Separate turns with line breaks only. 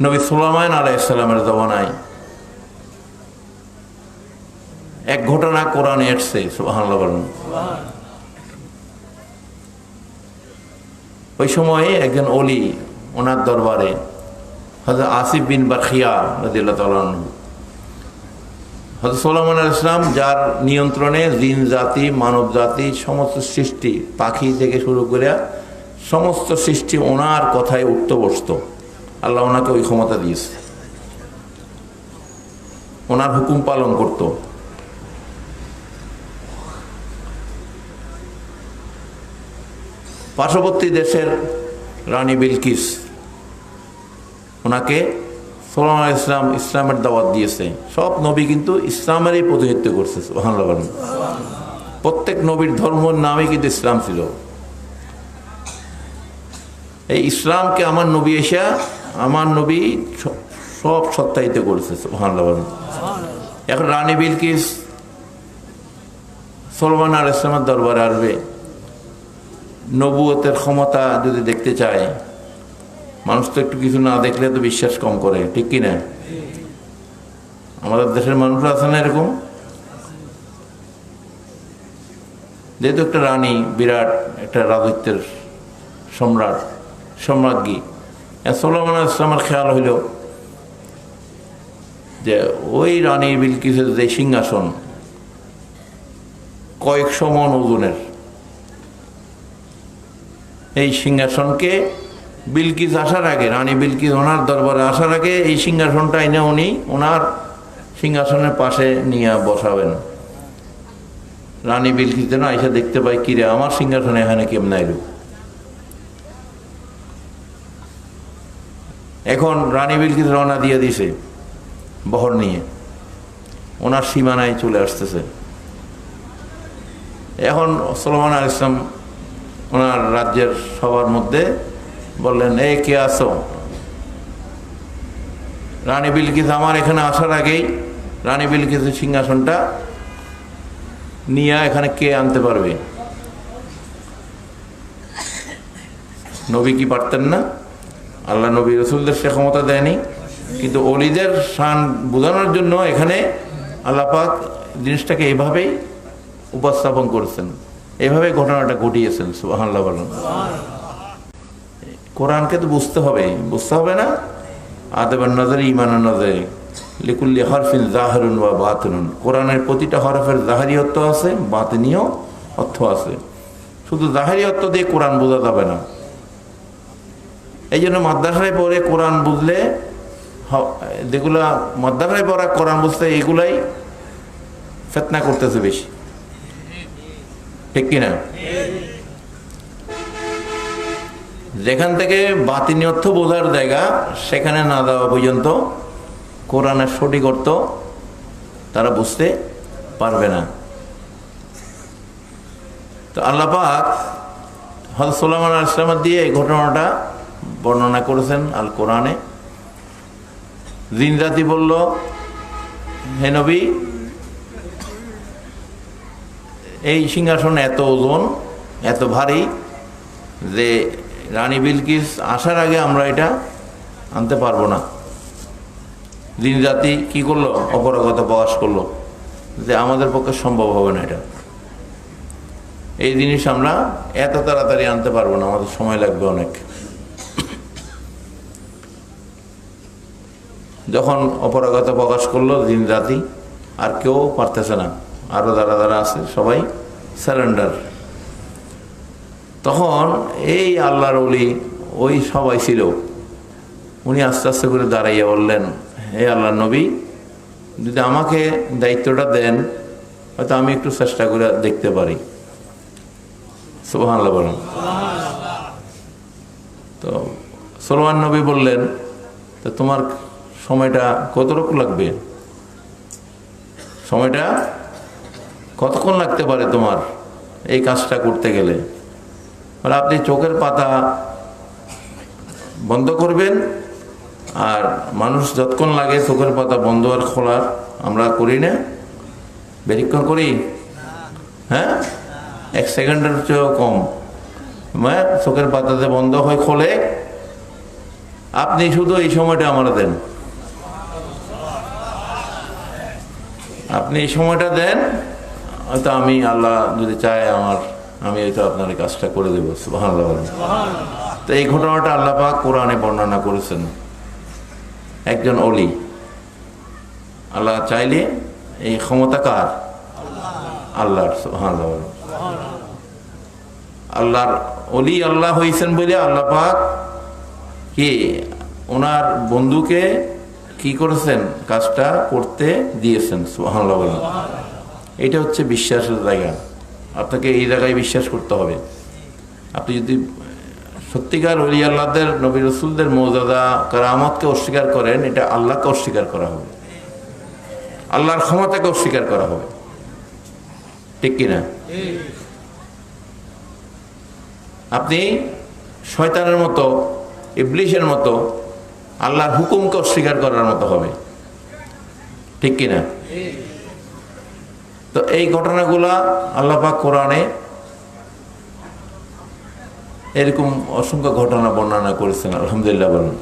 নবী সুলাইমান আলাইসাল্লামের জমানায় এক ঘটনা কোরআনে এসছে ওই সময়ে একজন অলি ওনার দরবারে হয়তো আসিফ বিন বাখিয়া রদিল্লা তালন হয়তো সোলামান ইসলাম যার নিয়ন্ত্রণে জিন জাতি, মানব জাতি, সমস্ত সৃষ্টি, পাখি থেকে শুরু করে সমস্ত সৃষ্টি ওনার কথায় উঠতে বসত আল্লাহ ওনাকে ওই ক্ষমতা দিয়েছে। ওনার হুকুম পালন করত। পার্শ্ববর্তী দেশের রানী বিলকিস ওনাকে সোলাম ইসলাম, ইসলামের দাওয়াত দিয়েছে। সব নবী কিন্তু ইসলামেরই প্রতিনিধিত্ব করছে, সুবহানাল্লাহ প্রত্যেক নবীর ধর্মের নামই কিন্তু ইসলাম ছিল। এই ইসলামকে আমার নবী এসা আমার নবী সব সত্যায়িত করেছে এখন রানী বিলকিস সলমান আর ইসলামের দরবারে আসবে। নবুয়তের ক্ষমতা যদি দেখতে চায় মানুষ তো একটু কিছু না দেখলে তো বিশ্বাস কম করে ঠিক কি না? আমাদের দেশের মানুষ আছে না এরকম? যেহেতু একটা রানী বিরাট একটা রাজত্বের সম্রাট সম্রাজ্ঞী সোলামান ইসলামের খেয়াল হইল যে ওই রানী বিলকিসের যে সিংহাসন, কয়েকশো মন ওজনের, এই সিংহাসনকে বিলকিস আসার আগে, রানী বিলকিস ওনার দরবারে আসার আগে এই সিংহাসনটা এনে উনি ওনার সিংহাসনের পাশে নিয়ে বসাবেন। রানী বিলকিস যেন এসে দেখতে পাই কিরে, আমার সিংহাসনে এখানে কেমন এলো এখন রানী বিলকিস রওনা দিয়ে দিছে, বহর নিয়ে। ওনার সীমানায় চলে আসতেছে। এখন সলমান আল ইসলাম ওনার রাজ্যের সবার মধ্যে বললেন এই কে আসো রানী বিলকিস আমার এখানে আসার আগেই রানী বিলকিসের সিংহাসনটা নিয়ে এখানে কে আনতে পারবে? নবী কি পারতেন না? আল্লাহ নবী রসুলদের সে ক্ষমতা দেয়নি। কিন্তু অলিদের শান বোঝানোর জন্য এখানে আল্লাপাক জিনিসটাকে এভাবেই উপস্থাপন করেছেন। এভাবে ঘটনাটা ঘটিয়েছেন, সুবহানাল্লাহ বলেন। কোরআনকে তো বুঝতে হবে। বুঝতে হবে না? আদেবের নজরে ইমানের নজরে। লিকুল্লি হরফিন জাহরুন বা বাতনুন। কোরআনের প্রতিটা হরফের জাহারি অর্থ আছে, বাতনীয় অর্থ আছে। শুধু জাহারি অর্থ দিয়ে কোরআন বোঝা যাবে না। এই জন্য মাদ্রাসায় পড়ে কোরআন বুঝলে যেগুলা মাদ্রাসায় পড়া, কোরআন বুঝতে এগুলাই ফেতনা করতেছে বেশি। ঠিক কিনা? যেখান থেকে বাতিনি অর্থ বোঝার জায়গা, সেখানে না দেওয়া পর্যন্ত কোরআনের সঠিক অর্থ তারা বুঝতে পারবে না। তো আল্লাপাক হজরত সোলামান আসলামের দিয়ে এই ঘটনাটা বর্ণনা করেছেন আল কোরআনে। দিন রাতি বলল, হে নবী, এই সিংহাসন এত ওজন, এত ভারী যে রানী বিলকিস আসার আগে আমরা এটা আনতে পারব না। দিন রাতি কি করল? অপরাগতা প্রকাশ করল যে আমাদের পক্ষে সম্ভব হবে না এটা। এই জিনিস আমরা এত তাড়াতাড়ি আনতে পারব না, আমাদের সময় লাগবে অনেক। যখন অপরাগতা প্রকাশ করল দিন রাতি, আর কেউ পারতেছে না। আরও যারা যারা আছে, সবাই স্যারেন্ডার তখন এই আল্লাহর ওলি ওই সবাই ছিল। উনি আস্তে আস্তে করে দাঁড়াইয়া বললেন, হে আল্লাহ নবী, যদি আমাকে দায়িত্বটা দেন, হয়তো আমি একটু চেষ্টা করে দেখতে পারি। সোহান বলেন। তো সোলমান নবী বললেন, তো তোমার সময়টা কতটুকু লাগবে? সময়টা কতক্ষণ লাগতে পারে তোমার এই কাজটা করতে গেলে? মানে আপনি চোখের পাতা বন্ধ করবেন আর মানুষ যতক্ষণ লাগে চোখের পাতা বন্ধ আর খোলার আমরা করি না। বেরিক্ষণ করি? হ্যাঁ? এক সেকেন্ডের চেয়েও কম। মানে চোখের পাতাতে বন্ধ হয়, খোলে। আপনি শুধু এই সময়টা আমার দেন। আপনি এই সময়টা দেন, হয়তো আমি আল্লাহ যদি চায় আমার, আমি হয়তো আপনার কাজটা করে দেবো বলেন। তো এই ঘটনাটা আল্লাহ পাক কোরআনে বর্ণনা করেছেন। একজন অলি, আল্লাহ চাইলে এই ক্ষমতা কার? আল্লাহর আল্লাহর অলি আল্লাহ হয়েছেন বলে আল্লাহ পাক কি ওনার বন্ধুকে কি করেছেন? কাজটা করতে দিয়েছেন বলেন। এটা হচ্ছে বিশ্বাসের জায়গা। আপনাকে এই জায়গায় বিশ্বাস করতে হবে। আপনি যদি, সত্যিকার অলি আল্লাহদের নবী রসুলদের মৌজাদা কারামতকে অস্বীকার করেন, এটা আল্লাহকে অস্বীকার করা হবে। আল্লাহর ক্ষমতাকে অস্বীকার করা হবে। ঠিক কিনা? আপনি শয়তানের মতো ইবলিশের মতো আল্লাহর হুকুমকে অস্বীকার করার মতো হবে। ঠিক কিনা? তো এই ঘটনাগুলা আল্লাপাক কোরআনে এরকম অসংখ্য ঘটনা বর্ণনা করেছেন, আলহামদুলিল্লাহ বলুন।